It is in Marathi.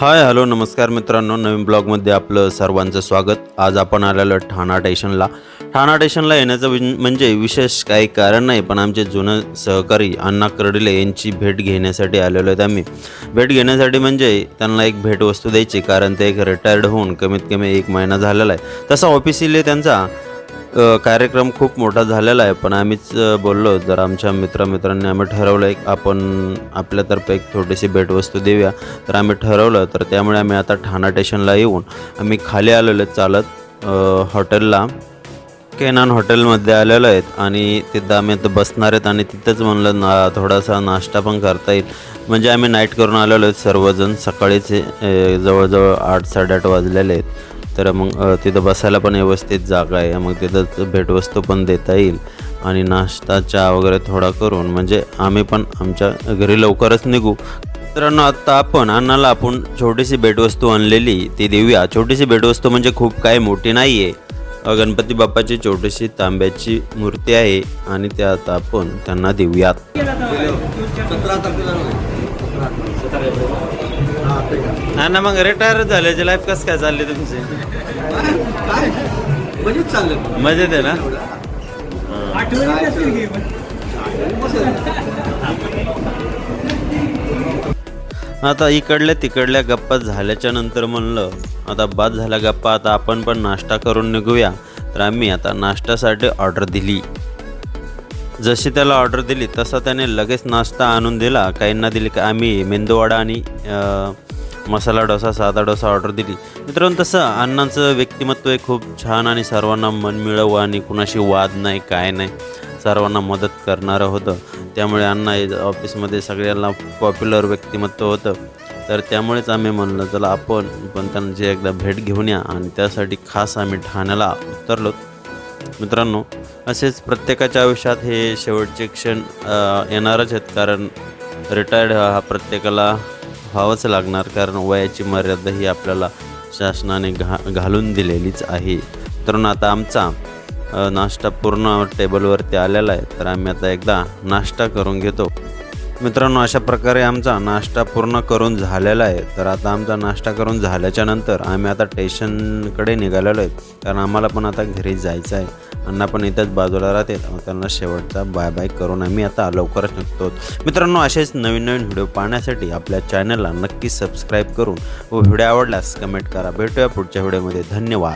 हाय हॅलो नमस्कार मित्रांनो. नवीन ब्लॉगमध्ये आपलं सर्वांचं स्वागत. आज आपण आलेलो ठाणा स्टेशनला. ठाणा स्टेशनला येण्याचं विन- म्हणजे विशेष काही कारण नाही पण आमचे जुनं सहकारी अण्णा कर्डिले यांची भेट घेण्यासाठी आलेलो आहेत आम्ही. भेट घेण्यासाठी म्हणजे त्यांना एक भेटवस्तू द्यायची कारण ते एक रिटायर्ड होऊन कमीत कमी एक महिना झालेला आहे. तसा ऑफिशियली त्यांचा कार्यक्रम खूप मोठा झालेला आहे पण आम्हीच बोललो जर आमच्या मित्रमित्रांनी आम्ही ठरवलं एक आपण आपल्यातर्फे एक थोडीशी भेटवस्तू देऊया. तर आम्ही ठरवलं तर त्यामुळे आम्ही आता ठाणा स्टेशनला येऊन आम्ही खाली आलेलो आहे चालत हॉटेलला. केनान हॉटेलमध्ये आलेलो आहेत आणि तिथं आम्ही आता बसणार आहेत आणि तिथंच म्हणलं ना थोडासा नाश्ता पण करता येईल. म्हणजे आम्ही नाईट करून आलेलो आहेत सर्वजण. सकाळीचे जवळजवळ आठ साडेआठ वाजलेले आहेत. तर मग तिथं बसायला पण व्यवस्थित जागा आहे. मग तिथं भेटवस्तू पण देता येईल आणि नाश्ता चहा वगैरे थोडा करून. म्हणजे आम्ही पण आमच्या घरी लवकरच निघू. मित्रांनो आत्ता आपण अण्णाला आपण छोटीशी भेटवस्तू आणलेली ती देऊया. छोटीशी भेटवस्तू म्हणजे खूप काही मोठी नाही आहे गणपती बाप्पाची छोटीशी तांब्याची मूर्ती आहे आणि ते आता आपण त्यांना देऊयात. हा ना मग रिटायर झाल्याची लाईफ कसं काय चालली तुमची? चाललं. मजेत आहे ना? आता इकडल्या तिकडल्या गप्पा झाल्याच्यानंतर म्हणलं आता बाद झाल्या गप्पा आता आपण पण नाश्ता करून निघूया. तर आम्ही आता नाश्त्यासाठी ऑर्डर दिली. जशी त्याला ऑर्डर दिली तसा त्याने लगेच नाश्ता आणून दिला. काहींना दिली का आम्ही मेंदूवडा आणि मसाला डोसा साधा डोसा ऑर्डर दिली. मित्रांनो तसं अण्णांचं व्यक्तिमत्व हे खूप छान आणि सर्वांना मनमिळव आणि कुणाशी वाद नाही काय नाही सर्वांना मदत करणारं होतं. त्यामुळे अण्णा हे ऑफिसमध्ये सगळ्यांना पॉप्युलर व्यक्तिमत्व होतं. तर त्यामुळेच आम्ही म्हणलं चला आपण पण त्यांची एकदा भेट घेऊन या. आणि त्यासाठी खास आम्ही ठाण्याला उतरलो. मित्रांनो असेच प्रत्येकाच्या आयुष्यात हे शेवटचे क्षण येणारच आहेत. कारण रिटायर्ड हा प्रत्येकाला व्हावंच लागणार कारण वयाची मर्यादा ही आपल्याला शासनाने घा घालून दिलेलीच आहे. तरुण आता आमचा नाश्ता पूर्ण टेबलवरती आलेला आहे. तर आम्ही आता एकदा नाश्ता करून घेतो. मित्रांनो अशा प्रकारे आमचा नाश्ता पूर्ण करून झालेला आहे. तर आता आमचा नाश्ता करून झाल्याच्यानंतर आम्ही आता स्टेशनकडे निघालेलो आहे. कारण आम्हाला पण आता घरी जायचं आहे. अण्णा पण इथंच बाजूला राहते मग त्यांना शेवटचा बाय बाय करून आम्ही आता लवकरच निघतो. मित्रांनो असेच नवीन नवीन व्हिडिओ पाहण्यासाठी आपल्या चॅनलला नक्की सबस्क्राईब करून व व्हिडिओ आवडल्यास कमेंट करा. भेटूया पुढच्या व्हिडिओमध्ये धन्यवाद.